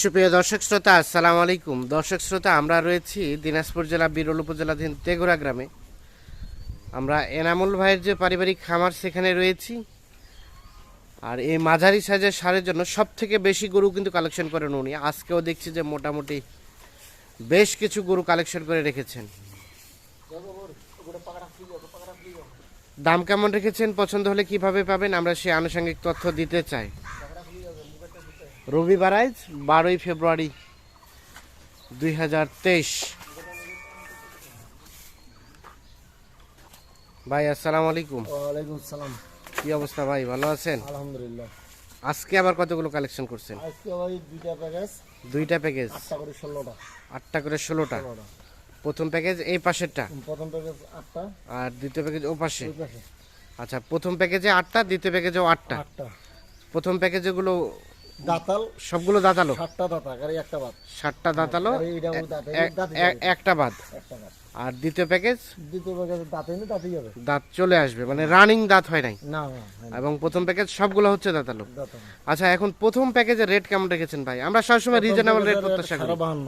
সুপ্রিয় দর্শক শ্রোতা, আসসালামু আলাইকুম। দর্শক শ্রোতা, আমরা রয়েছি দিনাজপুর জেলা, বিরল উপজেলাধীন তেঘুরা গ্রামে। আমরা এনামুল ভাইয়ের যে পারিবারিক খামার, সেখানে রয়েছি। আর এই মাঝারি সাইজের সারের জন্য সব থেকে বেশি গরু কিন্তু কালেকশন করেন উনি। আজকেও দেখছি যে মোটামুটি বেশ কিছু গরু কালেকশন করে রেখেছেন। দাম কেমন রেখেছেন? পছন্দ হলে কীভাবে পাবেন? আমরা সেই আনুষঙ্গিক তথ্য দিতে চাই। রবিবার আজ বারোই ফেব্রুয়ারি দুই হাজার তেইশ। ভাই আসসালামু আলাইকুম। ওয়ালাইকুম সালাম কি অবস্থা ভাই ভালো আছেন? আলহামদুলিল্লাহ। আজকে আবার কতগুলো কালেকশন করছেন? আজকে ভাই দুইটা প্যাকেজ দুইটা প্যাকেজ আটটা করে ষোলোটা। আটটা করে ষোলোটা? প্রথম প্যাকেজ এই পাশেরটা? প্রথম প্যাকেজ আটটা। আর দ্বিতীয় প্যাকেজ ও পাশে? পাশে। আচ্ছা প্রথম প্যাকেজে আটটা দ্বিতীয় প্যাকেজেও আটটা? আটটা। প্রথম প্যাকেজেগুলো দাতাল সবগুলো দাঁতালো? সাতটা দাতা আর একটা বাদ। ষাটটা দাঁতালো। একটা বাদ? আর দ্বিতীয় প্যাকেজ? দ্বিতীয় প্যাকেজ দাঁত এনে দাঁতই যাবে দাঁত চলে আসবে মানে রানিং দাঁত হয় নাই? না হয়। এবং প্রথম প্যাকেজ সবগুলো হচ্ছে দাঁতালো? আচ্ছা এখন প্রথম প্যাকেজের রেট কেমন রেখেছেন ভাই? আমরা সবসময় রিজনেবল রেট প্রত্যাশা করি। বাহান্ন।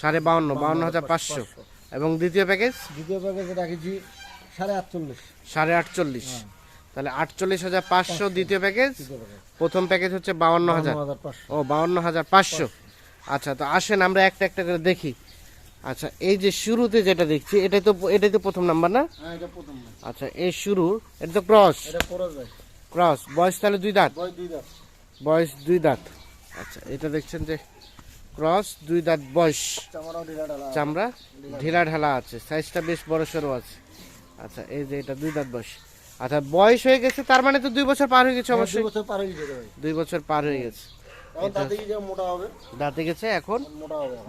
সাড়ে বাউন্ন বাউন্ন হাজার পাঁচশো। এবং দ্বিতীয় প্যাকেজ? দ্বিতীয় প্যাকেজে রাখেছি সাড়ে আটচল্লিশ। সাড়ে আটচল্লিশ। তাহলে আটচল্লিশ হাজার পাঁচশো দ্বিতীয় প্যাকেজ। প্রথম প্যাকেজ হচ্ছে বাউন্ন হাজার ও বাউন্ন হাজার পাঁচশো। আচ্ছা তো আসেন আমরা একটা একটা করে দেখি। আচ্ছা এই যে শুরুতে যেটা দেখছি এটাই তো এটাই তো প্রথম নাম্বার না? হ্যাঁ। আচ্ছা এই শুরু এটা তো ক্রস। ক্রস বয়স তাহলে দুই দাঁত? বয়স দুই দাঁত। আচ্ছা এটা দেখছেন যে ক্রস দুই দাঁত বয়স। চামড়া ঢিলা ঢালা আছে সাইজটা বেশ বড় সড়ো আছে। আচ্ছা এই যে এটা দুই দাঁত বয়স। আচ্ছা বয়স হয়ে গেছে তার মানে তো দুই বছর পার হয়ে গেছে দুই অবশ্যই। বছর পার হয়ে যেতে দুই বছর পার হয়ে গেছে। মোটা হবে? দাঁতে গেছে এখন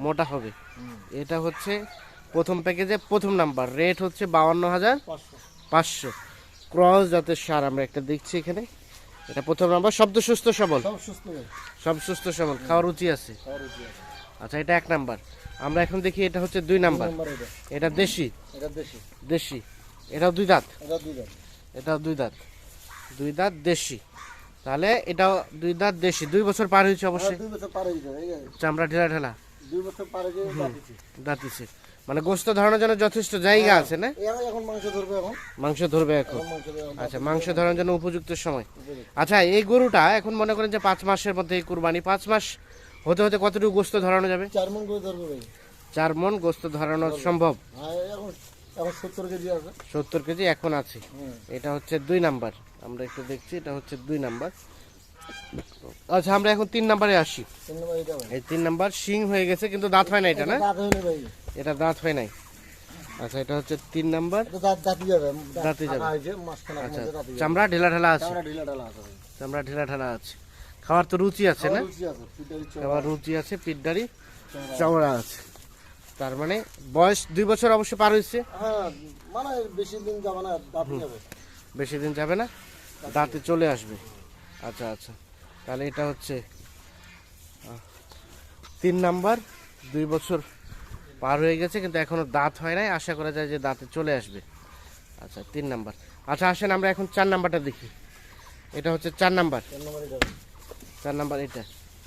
মোটা হবে। এটা হচ্ছে প্রথম প্যাকেজে প্রথম নাম্বার। রেট হচ্ছে বাউন্ন হাজার পাঁচশো। ক্রস জাতের সার আমরা একটা দেখছি এখানে। এটা প্রথম নাম্বার শব্দ সুস্থ সবল। সব সুস্থ সবল খাওয়ার রুচি আছে। আচ্ছা এটা এক নাম্বার। আমরা এখন দেখি এটা হচ্ছে দুই নাম্বার। এটা। দেশি। এটা দেশি। দেশি। এটাও দুই দাঁত। এটা দুই দাঁত। এটাও দুই দাঁত। দুই দাঁত দেশি। তাহলে এটাও দুই দাঁত দেশি। দুই বছর পার হয়েছে হ্যাঁ, অবশ্যই। দুই বছর পার হয়ে চামড়া ঢেলা ঢেলা। দুই বছর পার হয়ে দাঁতিছে। মানে গোস্ত ধরানোর জন্য যথেষ্ট জায়গা আছে না? এখন- মাংস ধরবে এখন। মাংস ধরবে আচ্ছা মাংস ধরানোর জন্য উপযুক্ত সময়। আচ্ছা এই গরুটা এখন মনে করেন যে পাঁচ মাসের মধ্যে এই কুরবানি। পাঁচ মাস হতে হতে কতটুকু গোস্ত ধরানো যাবে? চার মন করে ধরবে চার মন গোস্ত ধরানো সম্ভব। হ্যাঁ এখন এখন সত্তর কেজি আছে। সত্তর কেজি এখন আছে। এটা হচ্ছে দুই নাম্বার। আমরা একটু দেখছি এটা হচ্ছে দুই নাম্বার। আচ্ছা আমরা এখন তিন নাম্বারে আসি। এই তিন নাম্বার শিং হয়ে গেছে কিন্তু দাঁত হয় না এটা না? এটা দাঁত হয় নাই। আচ্ছা এটা হচ্ছে তিন নাম্বার। দাঁত যাবে। দাঁতি আচ্ছা চামড়া ঢেলা ঢালা আছে। চামড়া ঢিলা আছে ঢেলা আছে। খাওয়ার তো রুচি আছে না? খাওয়ার রুচি আছে আছে পিঠদারি চামড়া আছে। তার মানে বয়স দুই বছর অবশ্য পার হয়েছে। হ্যাঁ মানে বেশি দিন যাবে না যাবে। বেশি দিন যাবে না দাঁতে চলে আসবে। আচ্ছা আচ্ছা তাহলে এটা হচ্ছে তিন নাম্বার দুই বছর পার হয়ে গেছে কিন্তু এখনও দাঁত হয় নাই আশা করা যায় যে দাঁতে চলে আসবে। আচ্ছা তিন নাম্বার। আচ্ছা আসেন আমরা এখন চার নাম্বারটা দেখি। এটা হচ্ছে চার নাম্বার। চার নাম্বার এটা।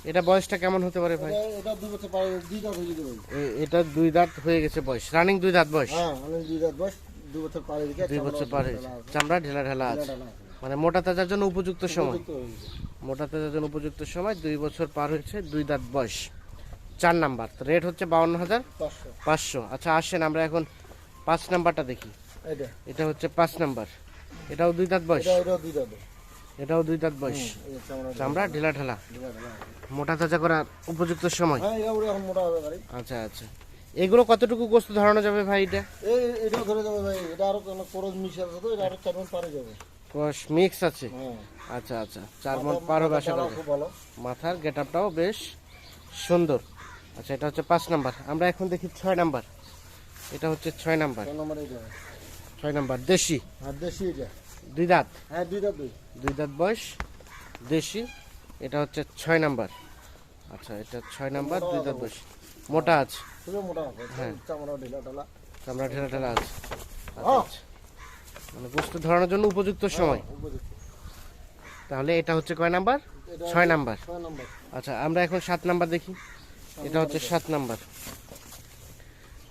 এটা বয়সটা কেমন হতে পারে ভাই? এটা- দুই বছর পার দুই দাঁত হয়ে ভাই এটা দুই দাঁত হয়ে গেছে বয়স। রানিং দুই দাঁত বয়স? হ্যাঁ অনেক দুই দাঁত বয়স দুই বছর পার দুই বছর পার চামড়া ঢেলা ঢেলা আছে। মানে মোটা তাজার জন্য উপযুক্ত সময়। গেছে। মোটা তাজার জন্য উপযুক্ত সময় দুই বছর পার হয়েছে দুই দাঁত বয়স। চার নাম্বার। রেট হচ্ছে বাউন্ন হাজার পাঁচশো। আচ্ছা আসেন আমরা এখন পাঁচ নাম্বারটা দেখি। এটা হচ্ছে পাঁচ নাম্বার। এটাও দুই দাঁত বয়স? এটাও দুই দাঁত এটাও দুই দাঁত বয়স। চামড়া ঢিলা ঢালা। মোটা তাজা করার উপযুক্ত সময়? হ্যাঁ এটা আচ্ছা আচ্ছা। এগুলো কতটুকু গোস্ত ধরানো যাবে ভাই এটা? এটাও ধরে যাবে ভাই। এটা আরও খরচ মিশে আছে তো এটা আরও চার মন পারে যাবে। ক্রস মিক্স আছে? হ্যাঁ। আচ্ছা আচ্ছা। চার মন পার হবে আশা করি। মাথার গেট আপটাও বেশ সুন্দর। আচ্ছা এটা হচ্ছে পাঁচ নাম্বার। আমরা এখন দেখি ছয় নাম্বার। এটা হচ্ছে ছয় নাম্বার। নম্বর ছয় নাম্বার দেশি। আর দেশি এটা দুই দাঁত? হ্যাঁ দুই দাঁত দুই। দাঁত বয়স দেশি এটা হচ্ছে ছয় নাম্বার। আচ্ছা এটা ছয় নাম্বার দুই দাঁত বয়স। মোটা আছে? মোটা হ্যাঁ। চামড়া ঢিলা ঢালা। আছে। আচ্ছা, হ্যাঁ। আচ্ছা। মানে গোস্ত ধরানোর জন্য উপযুক্ত সময়। তাহলে এটা হচ্ছে কয় নাম্বার? ছয় নাম্বার। আচ্ছা আমরা এখন সাত নাম্বার দেখি। এটা হচ্ছে সাত নাম্বার।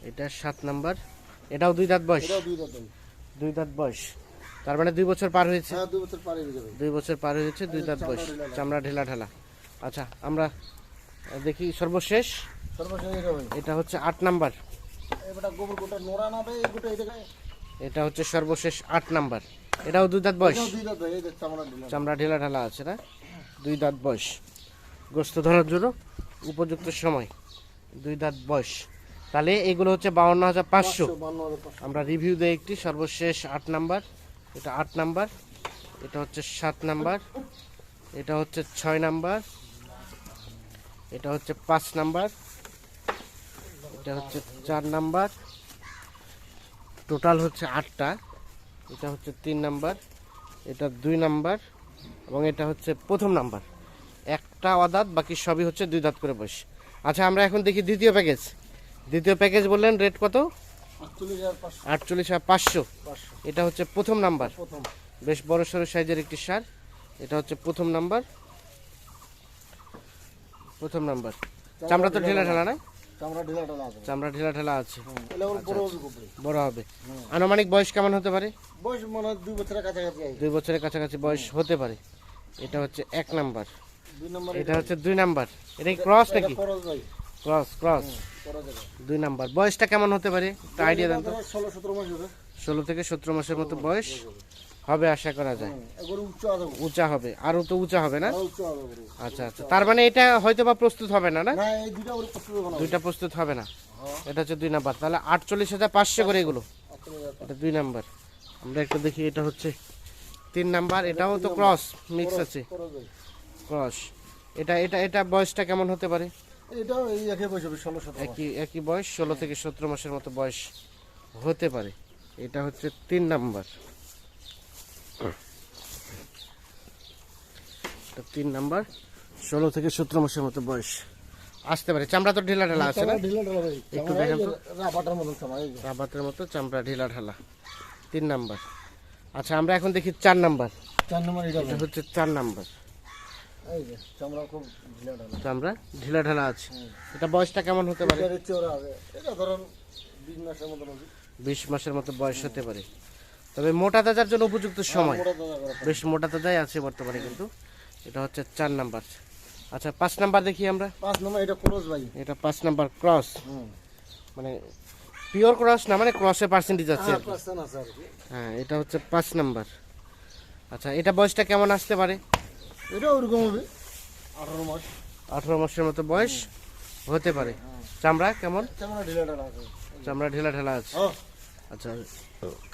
এটা সাত নাম্বার। এটাও দুই দাঁত বয়স? দুই দাঁত ভাই দুই দাঁত বয়স। তার মানে দুই বছর পার হয়েছে? হ্যাঁ দুই বছর পারে হয়ে যাবে। দুই বছর পার হয়েছে দুই দাঁত বয়স। চামড়া ঢেলা ঢালা। আচ্ছা আমরা দেখি সর্বশেষ। এটা হচ্ছে আট নাম্বার। এটা হচ্ছে সর্বশেষ আট নাম্বার। এটাও দুই দাঁত বয়স? চামড়া ঢেলা ঢালা। আছে না? দুই দাঁত বয়স। গোস্ত ধরার জন্য উপযুক্ত সময়। দুই দাঁত বয়স। তাহলে এগুলো হচ্ছে বাউন্ন হাজার পাঁচশো। আমরা রিভিউ দেই একটি সর্বশেষ আট নাম্বার। এটা আট নাম্বার, এটা হচ্ছে সাত নাম্বার, এটা হচ্ছে ছয় নাম্বার, এটা হচ্ছে পাঁচ নাম্বার, এটা হচ্ছে চার নাম্বার, টোটাল হচ্ছে আটটা, এটা হচ্ছে তিন নাম্বার, এটা দুই নাম্বার এবং এটা হচ্ছে প্রথম নাম্বার। একটা অদাত, বাকি সবই হচ্ছে দুই দাঁত করে বয়স। আচ্ছা আমরা এখন দেখি দ্বিতীয় প্যাকেজ। দ্বিতীয় প্যাকেজ বললেন রেট কত? আটচল্লিশ হাজার পাঁচশো। এটা হচ্ছে প্রথম নাম্বার। বেশ বড় সড়ো সাইজের একটি সার। এটা হচ্ছে প্রথম নাম্বার। প্রথম নাম্বার। চামড়া তো ঢেলা ঢালা না? চামড়া ঢিলা আছে। ঢেলা আছে। বড় হবে বড় হবে। আনুমানিক বয়স কেমন হতে পারে? বয়স মনে হয় দুই বছরের কাছাকাছি দুই বছরের কাছাকাছি বয়স হতে পারে। এটা হচ্ছে এক নাম্বার। এটা হচ্ছে দুই নাম্বার। এটা ক্রস নাকি? Cross cross. দুই নাম্বার। বয়সটা কেমন হতে পারে? একটা আইডিয়া দেন তো। ষোলো থেকে সতেরো মাসের মতো বয়স হবে। আশা করা যায়। উঁচা হবে। আরও তো উঁচা হবে না। আচ্ছা আচ্ছা। তার মানে এটা হয়তো বা প্রস্তুত হবে না না? না দুইটা প্রস্তুত হবে না। দুইটা প্রস্তুত হবে না। হ্যাঁ। এটা হচ্ছে দুই নাম্বার। তাহলে আটচল্লিশ হাজার পাঁচশো করে এগুলো। এটা দুই নাম্বার। আমরা একটু দেখি এটা হচ্ছে তিন নাম্বার। এটাও তো ক্রস মিক্স আছে। ক্রস। এটা এটা এটা বয়সটা কেমন হতে পারে? এটাও একই বয়স হবে ষোলো সতেরো একই একই বয়স ষোলো থেকে সতেরো মাসের মতো বয়স হতে পারে। এটা হচ্ছে তিন নাম্বার। তিন নাম্বার ষোলো থেকে সতেরো মাসের মতো বয়স আসতে পারে। চামড়া তো ঢিলা ঢালা আছে না? একটু দেখেন। রাবাতের মতো চামড়া ঢিলা ঢালা। তিন নাম্বার। আচ্ছা আমরা এখন দেখি চার নাম্বার। চার নম্বর এটা এটা হচ্ছে চার নাম্বার। এই যে চামড়া খুব ঢিলা ঢালা। চামড়া ঢিলা ঢালা আছে। এটা বয়সটা কেমন হতে পারে? এটার চওড়া হবে। এটা ধরুন বিশ মাসের হবে। মতো বয়স হতে পারে। তবে মোটা তাজার জন্য উপযুক্ত সময়। দাদা করা বেশ মোটা তাজাই আছে বর্তমানে কিন্তু। এটা হচ্ছে চার নাম্বার। আচ্ছা পাঁচ নাম্বার দেখি আমরা। পাঁচ নম্বর এটা ভাই। এটা পাঁচ নাম্বার ক্রস। মানে পিওর ক্রস না মানে ক্রসের পার্সেন্টেজ আছে হ্যাঁ হ্যাঁ এটা হচ্ছে পাঁচ নাম্বার। আচ্ছা এটা বয়সটা কেমন আসতে পারে? এটা ওরকম হবে। আঠারো মাস। আঠারো মাসের মতো বয়স হতে পারে। চামড়া কেমন? চামড়া ঢিলা ঢালা আছে। চামড়া ঢেলা ঢেলা আছে। হ্যাঁ। আচ্ছা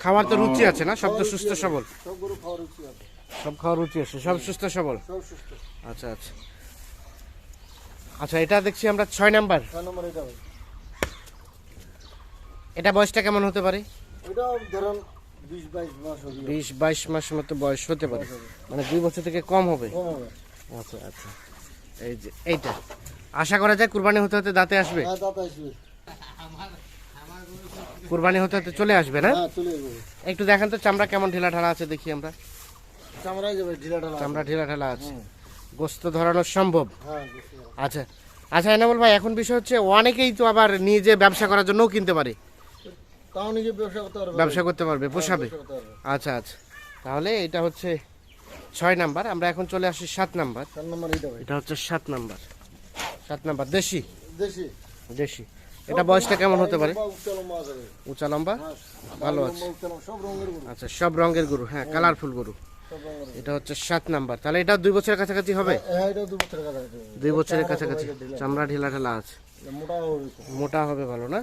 খাওয়ার তো রুচি আছে না? সব তো সুস্থ সবল। সব গরু খাওয়ার রুচি আছে। সব খাওয়ার রুচি আছে সব সুস্থ সবল। আচ্ছা আচ্ছা। আচ্ছা এটা দেখছি আমরা ছয় নাম্বার। এটা এটা বয়সটা কেমন হতে পারে? এটা ধরুন বিশ বাইশ মাস মতো বয়স হতে পারে। মানে দুই বছর থেকে কম হবে? আচ্ছা আচ্ছা। এই যে এইটা। আশা করা যায় কুরবানি হতে হতে দাঁতে আসবে? হ্যাঁ কুরবানি হতে হতে চলে আসবে না? হ্যাঁ একটু দেখেন তো চামড়া কেমন ঢিলা ঢালা আছে দেখি আমরা। চামড়া ঢিলা ঢালা আছে। গোস্ত ধরানো সম্ভব? হ্যাঁ আচ্ছা। আচ্ছা এনামুল ভাই এখন বিষয় হচ্ছে অনেকেই তো আবার নিজে ব্যবসা করার জন্যও কিনতে পারে। তাও নিজে ব্যবসা করতে পারবে ব্যবসা করতে পারবে পোষাবে? আচ্ছা আচ্ছা। তাহলে এটা হচ্ছে ছয় নাম্বার আমরা এখন চলে আসি সাত নাম্বার। এটা এটা হচ্ছে সাত নাম্বার। সাত নাম্বার দেশি? দেশি। দেশি। এটা বয়সটা কেমন হতে পারে। উঁচা লম্বা হ্যাঁ, ভালো আছে। আচ্ছা সব রঙের গরু হ্যাঁ কালারফুল গরু। রঙের গরু। এটা হচ্ছে সাত নাম্বার। তাহলে এটা দুই বছরের কাছাকাছি হবে? হ্যাঁ। দুই বছরের কাছাকাছি চামড়া ঢিলা ঢালা আছে। মোটা হবে। ভালো না?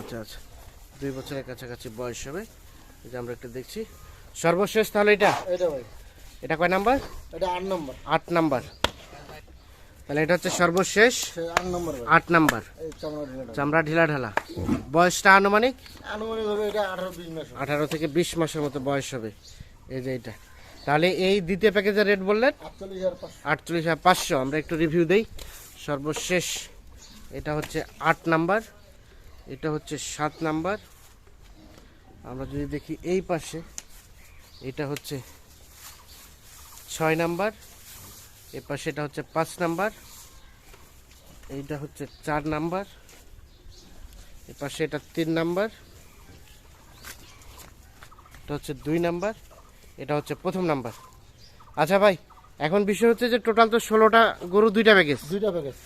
আচ্ছা আচ্ছা। দুই বছরের কাছাকাছি বয়স হবে। এই যে আমরা একটু দেখছি। সর্বশেষ তাহলে এটা? এটা ভাই। এটা কয় নাম্বার? এটা আট নম্বর। আট নাম্বার। তাহলে এটা হচ্ছে সর্বশেষ আট নম্বর চামড়া ঢিলা ঢালা। বয়সটা আনুমানিক? আনুমানিক হবে এটা আঠারো থেকে বিশ মাসের মতো বয়স হবে। এই যে এটা। তাহলে এই দ্বিতীয় প্যাকেজের রেট বললেন? আটচল্লিশ হাজার পাঁচশো। আমরা একটু রিভিউ দেই। সর্বশেষ এটা হচ্ছে আট নাম্বার। এটা হচ্ছে সাত নাম্বার। আমরা যদি দেখি এই পাশে, এটা হচ্ছে ছয় নাম্বার, এ পাশে এটা হচ্ছে পাঁচ নাম্বার, এইটা হচ্ছে চার নাম্বার এপাশে এটা তিন নাম্বার, এটা হচ্ছে দুই নাম্বার, এটা হচ্ছে প্রথম নাম্বার। আচ্ছা ভাই, এখন বিষয় হচ্ছে যে টোটাল তো ষোলোটা গরু, দুইটা প্যাকেজ দুইটা প্যাকেজ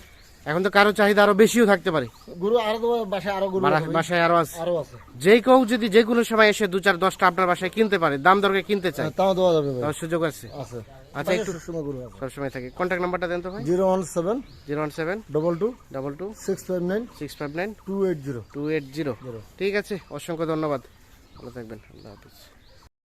এখন তো কারও চাহিদা আরও বেশিও থাকতে পারে। গরু আরও বাসায় আরও গরু বাসায় আরও আছে। আরও আছে। যে কেউ যদি যে কোনো সময় এসে দু চার দশটা আপনার বাসায় কিনতে পারে দাম দরকে কিনতে চায়। হ্যাঁ, তাও দেওয়া যাবে তার সুযোগ আছে। আছে। আচ্ছা, একটু- সময় গরু আছে। সবসময় থাকে। কন্ট্যাক্ট নাম্বারটা দেন তো ভাই। Zero one seven zero one seven double two double two six five nine six five nine two eight zero. Two eight zero. Zero. ঠিক আছে অসংখ্য ধন্যবাদ। ভালো থাকবেন। আল্লাহ হাফিজ।